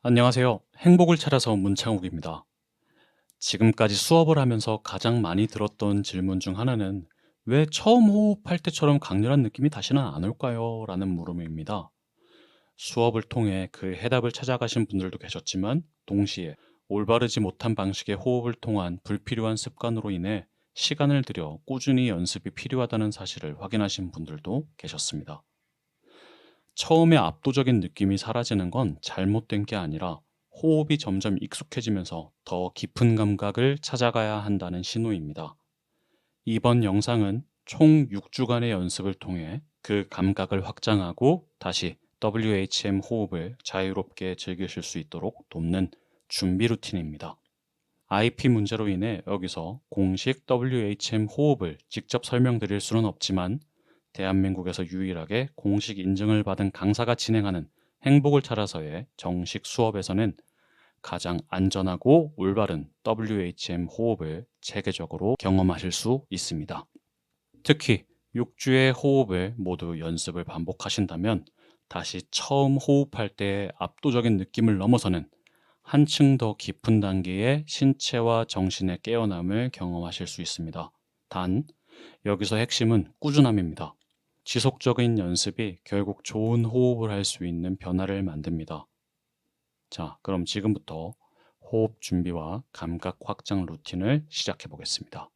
안녕하세요. 행복을 찾아서 문창욱입니다. 지금까지 수업을 하면서 가장 많이 들었던 질문 중 하나는 왜 처음 호흡할 때처럼 강렬한 느낌이 다시는 안 올까요? 라는 물음입니다. 수업을 통해 그 해답을 찾아가신 분들도 계셨지만 동시에 올바르지 못한 방식의 호흡을 통한 불필요한 습관으로 인해 시간을 들여 꾸준히 연습이 필요하다는 사실을 확인하신 분들도 계셨습니다. 처음에 압도적인 느낌이 사라지는 건 잘못된 게 아니라 호흡이 점점 익숙해지면서 더 깊은 감각을 찾아가야 한다는 신호입니다. 이번 영상은 총 6주간의 연습을 통해 그 감각을 확장하고 다시 WHM 호흡을 자유롭게 즐기실 수 있도록 돕는 준비 루틴입니다. IP 문제로 인해 여기서 공식 WHM 호흡을 직접 설명드릴 수는 없지만 대한민국에서 유일하게 공식 인증을 받은 강사가 진행하는 행복을 찾아서의 정식 수업에서는 가장 안전하고 올바른 WHM 호흡을 체계적으로 경험하실 수 있습니다. 특히 6주의 호흡을 모두 연습을 반복하신다면 다시 처음 호흡할 때의 압도적인 느낌을 넘어서는 한층 더 깊은 단계의 신체와 정신의 깨어남을 경험하실 수 있습니다. 단, 여기서 핵심은 꾸준함입니다. 지속적인 연습이 결국 좋은 호흡을 할 수 있는 변화를 만듭니다. 자, 그럼 지금부터 호흡 준비와 감각 확장 루틴을 시작해 보겠습니다.